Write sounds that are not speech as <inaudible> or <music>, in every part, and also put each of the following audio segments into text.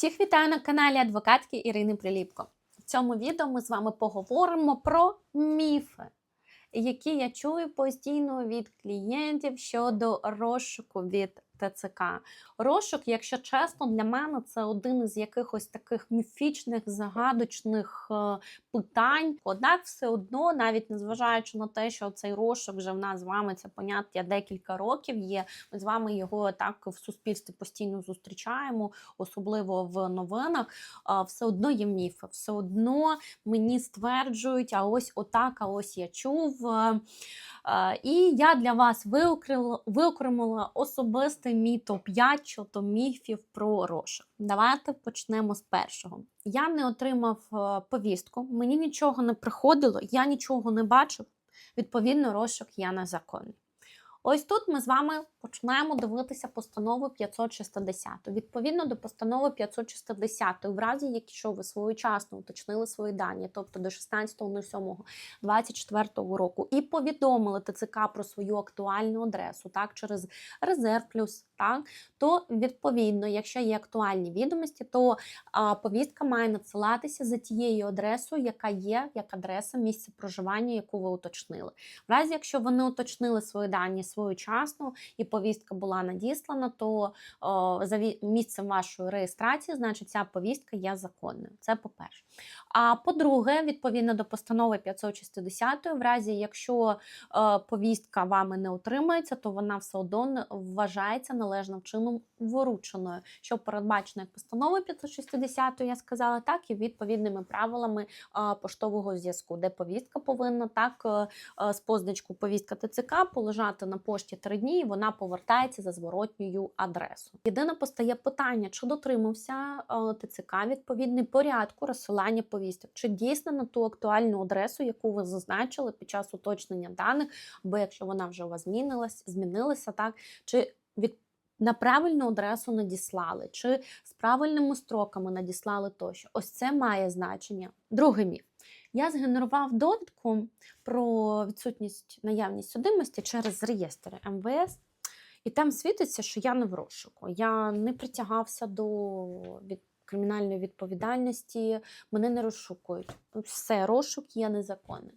Всіх вітаю на каналі адвокатки Ірини Приліпко. В цьому відео ми з вами поговоримо про міфи, які я чую постійно від клієнтів щодо розшуку від ТЦК. Розшук, якщо чесно, для мене це один із якихось таких міфічних, загадочних е, питань. Однак, все одно, навіть незважаючи на те, що цей розшук вже в нас з вами це поняття декілька років є. Ми з вами його так в суспільстві постійно зустрічаємо, особливо в новинах. Все одно є міфи, все одно мені стверджують, а ось отак, а ось я чув. Е, е, І я для вас виокремила особистий мій топ-5 щодо міфів про розшук. Давайте почнемо з першого. Я не отримав е, повістку, мені нічого не приходило, я нічого не бачив. Відповідно, розшук є незаконний. Ось тут ми з вами починаємо дивитися постанову 560. Відповідно до постанови 560, в разі, якщо ви своєчасно уточнили свої дані, тобто до 16.07.24 року, і повідомили ТЦК про свою актуальну адресу, так, через резерв плюс, так, то відповідно, якщо є актуальні відомості, то а, повістка має надсилатися за тією адресою, яка є як адреса місця проживання, яку ви уточнили. В разі, якщо ви не уточнили свої дані своєчасно і повістка була надіслана, то о, за місцем вашої реєстрації, значить, ця повістка є законною. Це по-перше. А по-друге, відповідно до постанови 560, в разі, якщо е, повістка вами не отримається, то вона все одно вважається належним чином вирученою, що передбачено як постановою 560, я сказала, так і відповідними правилами поштового зв'язку, де повістка повинна так е, е, з позначку повістка ТЦК полежати на пошті три дні, і вона повертається за зворотньою адресою. Єдине постає питання, чи дотримався е, ТЦК відповідний порядку розсилання повісток, чи дійсно на ту актуальну адресу, яку ви зазначили під час уточнення даних, або якщо вона вже у вас змінилась, змінилася, так чи від на правильну адресу надіслали, чи з правильними строками надіслали тощо. Ось це має значення. Другий міф. Я згенерував довідку про відсутність наявність судимості через реєстр МВС, і там світиться, що я не в розшуку. Я не притягався до від кримінальної відповідальності, мене не розшукують. Все, розшук є незаконним.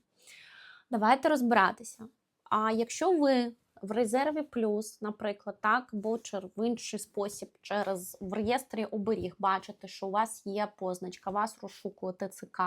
Давайте розбиратися. А якщо ви в резерві плюс, наприклад, так, або чер- в інший спосіб, через в реєстрі оберіг бачите, що у вас є позначка, вас розшукує ТЦК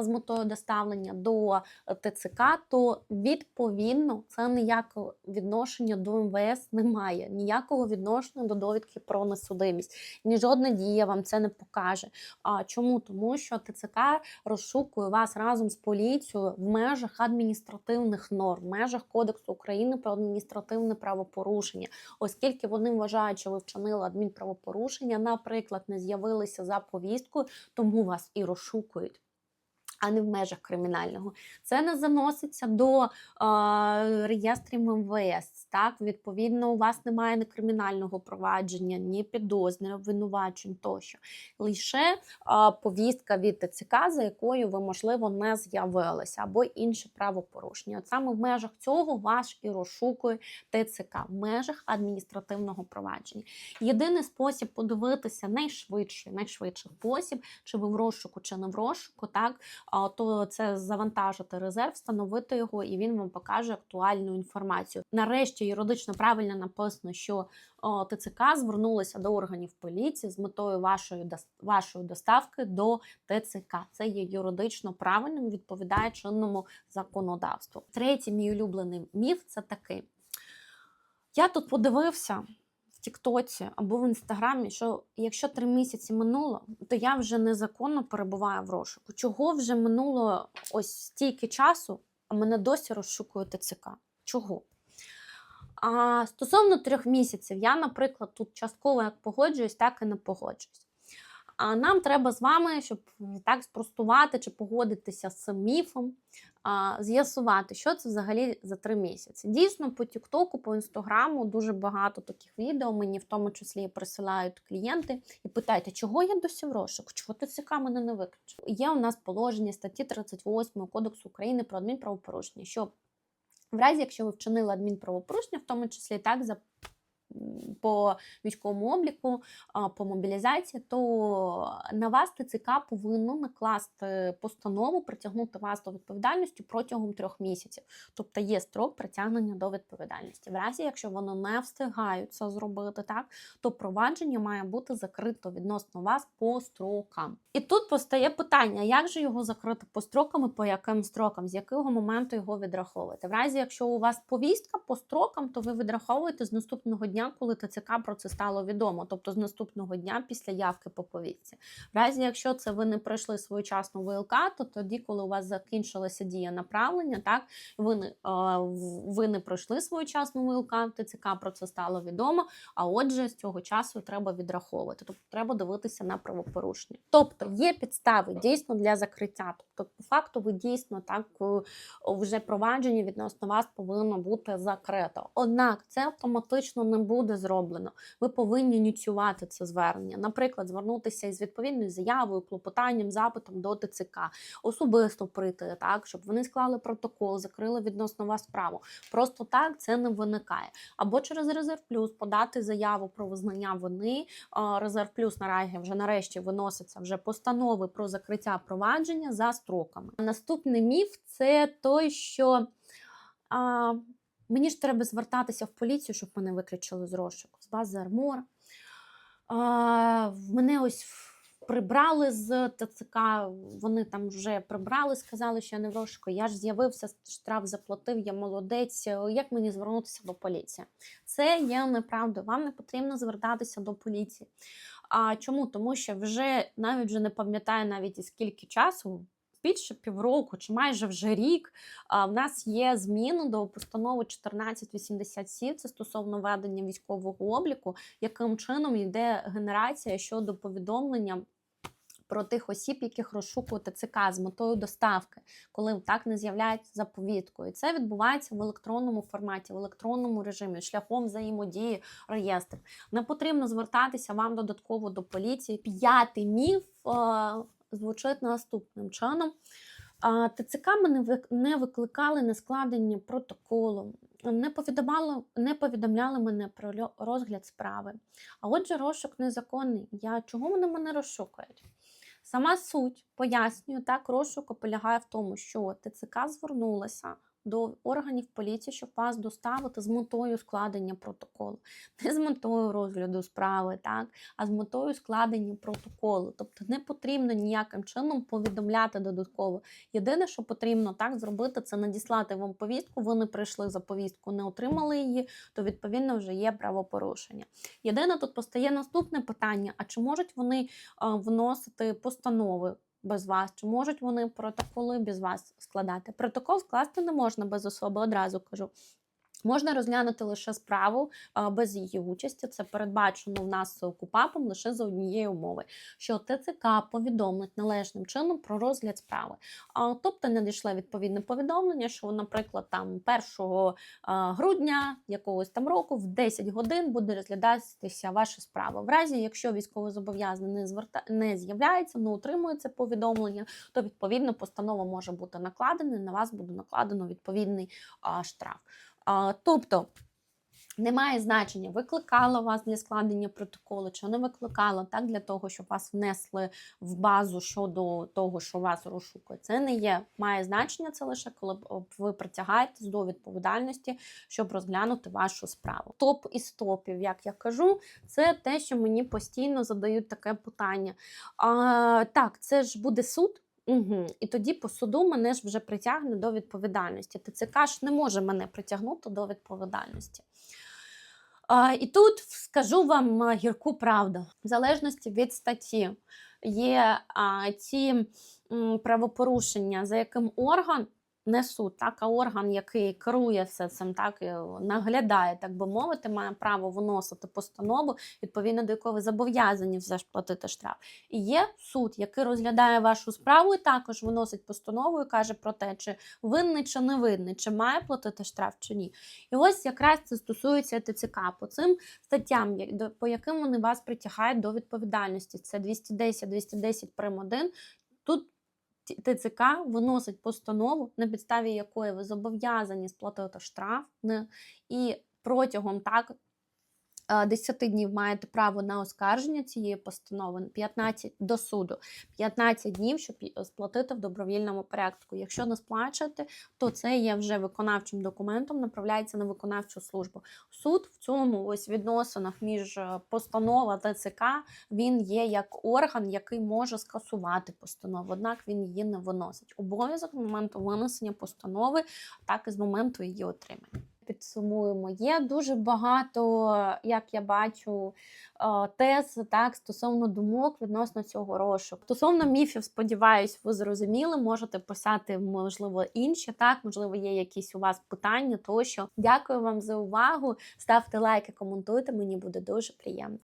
з метою доставлення до ТЦК, то відповідно це ніякого відношення до МВС немає, ніякого відношення до довідки про несудимість. Ні жодна дія вам це не покаже. А чому? Тому що ТЦК розшукує вас разом з поліцією в межах адміністративних норм, в межах Кодексу України про адміністративне правопорушення, оскільки вони вважають, що ви вчинили адмінправопорушення, наприклад, не з'явилися за повісткою, тому вас і розшукують. А не в межах кримінального. Це не заноситься до е, реєстрів МВС. Так, відповідно, у вас немає ні кримінального провадження, ні підозри, обвинувачень тощо. Лише е, повістка від ТЦК, за якою ви, можливо, не з'явилися, або інше правопорушення. От саме в межах цього вас і розшукує ТЦК в межах адміністративного провадження. Єдиний спосіб подивитися найшвидший, найшвидший спосіб, чи ви в розшуку, чи не в розшуку, так то це завантажити резерв, встановити його, і він вам покаже актуальну інформацію. Нарешті юридично правильно написано, що ТЦК звернулися до органів поліції з метою вашої вашої доставки до ТЦК. Це є юридично правильним, відповідає чинному законодавству. Третій мій улюблений міф це такий. Я тут подивився Тіктоці або в Інстаграмі, що якщо три місяці минуло, то я вже незаконно перебуваю в розшуку. Чого вже минуло ось стільки часу, а мене досі розшукує ТЦК? Чого? А стосовно трьох місяців, я, наприклад, тут частково як погоджуюсь, так і не погоджуюсь. А нам треба з вами, щоб так спростувати чи погодитися з цим міфом, з'ясувати, що це взагалі за три місяці. Дійсно, по Тіктоку, по інстаграму дуже багато таких відео мені в тому числі присилають клієнти і питають, чого я досі в розшуку, чого ТЦК мене не виключив. Є у нас положення статті 38 Кодексу України про адмінправопорушення, що в разі, якщо ви вчинили адмінправопорушення, в тому числі так за по військовому обліку, по мобілізації, то на вас ТЦК повинно накласти постанову, притягнути вас до відповідальності протягом трьох місяців. Тобто є строк притягнення до відповідальності. В разі, якщо вони не встигають це зробити, так то провадження має бути закрито відносно вас по строкам. І тут постає питання: як же його закрити по строкам і по яким строкам, з якого моменту його відраховувати? В разі, якщо у вас повістка по строкам, то ви відраховуєте з наступного дня, коли ТЦК про це стало відомо, тобто з наступного дня після явки по повістці. В разі, якщо це ви не пройшли своєчасно ВЛК, то тоді, коли у вас закінчилася дія направлення, так ви не, ви не пройшли своєчасну ВЛК, ТЦК про це стало відомо. А отже, з цього часу треба відраховувати. Тобто треба дивитися на правопорушення. Тобто є підстави дійсно для закриття. Тобто, по факту, ви дійсно так е, вже провадження відносно вас повинно бути закрито. Однак це автоматично не буде зроблено. Ви повинні ініціювати це звернення. Наприклад, звернутися із відповідною заявою, клопотанням, запитом до ТЦК, особисто прийти, так щоб вони склали протокол, закрили відносно вас справу. Просто так це не виникає. Або через резерв плюс подати заяву про визнання вини. Резерв плюс наразі вже нарешті виноситься вже постанови про закриття провадження за строками. Наступний міф це той, що а, мені ж треба звертатися в поліцію, щоб мене виключили з розшуку, з бази Армор. Мене ось прибрали з ТЦК, вони там вже прибрали, сказали, що я не в розшуку. Я ж з'явився, штраф заплатив, я молодець. Як мені звернутися до поліції? Це є неправда. Вам не потрібно звертатися до поліції. А чому? Тому що вже навіть вже не пам'ятаю навіть і скільки часу. Більше півроку чи майже вже рік в нас є зміни до постанови 1487, це стосовно ведення військового обліку, яким чином йде генерація щодо повідомлення про тих осіб, яких розшукує ТЦК з метою доставки, коли так не з'являється за повісткою. Це відбувається в електронному форматі, в електронному режимі, шляхом взаємодії реєстрів. Не потрібно звертатися вам додатково до поліції. П'ятий міф е, звучить наступним чином. ТЦК мене не викликали на складення протоколу, не повідомляли, не повідомляли мене про розгляд справи. А отже, розшук незаконний. Я чого вони мене розшукують? Сама суть пояснюю, так розшуку полягає в тому, що ТЦК звернулася до органів поліції, щоб вас доставити з метою складення протоколу, <laughs> не з метою розгляду справи, так, а з метою складення протоколу. Тобто не потрібно ніяким чином повідомляти додатково. Єдине, що потрібно так зробити, це надіслати вам повістку. Ви не прийшли за повістку, не отримали її, то відповідно вже є правопорушення. Єдине, тут постає наступне питання: а чи можуть вони а, вносити постанови? Без вас, чи можуть вони протоколи без вас складати? Протокол скласти не можна без особи, одразу кажу. Можна розглянути лише справу без її участі. Це передбачено в нас КУПАПом лише за однієї умови, що ТЦК повідомить належним чином про розгляд справи. Тобто надійшло відповідне повідомлення, що, наприклад, там 1 грудня якогось там року в 10 годин буде розглядатися ваша справа. В разі, якщо військовозобов'язаний не не з'являється, не отримує повідомлення, то відповідно постанова може бути накладена, на вас буде накладено відповідний штраф. Тобто немає значення, викликала вас для складення протоколу, чи не викликала так для того, щоб вас внесли в базу щодо того, що вас розшукує. Це не є. Має значення це лише коли ви притягаєтесь до відповідальності, щоб розглянути вашу справу. Топ із топів, як я кажу, це те, що мені постійно задають таке питання. А, так, це ж буде суд. Угу. І тоді по суду мене ж вже притягне до відповідальності. ТЦК ж не може мене притягнути до відповідальності. А, і тут скажу вам гірку правду. В залежності від статті є а, ці м, правопорушення, за яким орган. Не суд, так, а орган, який керує все цим, так наглядає, так би мовити, має право виносити постанову, відповідно до якої ви зобов'язані все ж платити штраф. І є суд, який розглядає вашу справу і також виносить постанову і каже про те, чи винний чи не винний, чи має платити штраф чи ні. І ось якраз це стосується ТЦК по цим статтям, по яким вони вас притягають до відповідальності. Це 210, 210 прим. 1. Тут ТЦК виносить постанову, на підставі якої ви зобов'язані сплатити штраф, і протягом так 10 днів маєте право на оскарження цієї постанови, 15 до суду, 15 днів, щоб сплатити в добровільному порядку. Якщо не сплачуєте, то це є вже виконавчим документом, направляється на виконавчу службу. Суд в цьому ось відносинах між е, постанова та ЦК він є як орган, який може скасувати постанову, однак він її не виносить. Обов'язок з моменту винесення постанови, так і з моменту її отримання. Підсумуємо, є дуже багато, як я бачу, е, тез так стосовно думок відносно цього розшуку. Стосовно міфів, сподіваюсь, ви зрозуміли. Можете писати, можливо, інші. Так, можливо, є якісь у вас питання. Тощо дякую вам за увагу. Ставте лайки, коментуйте. Мені буде дуже приємно.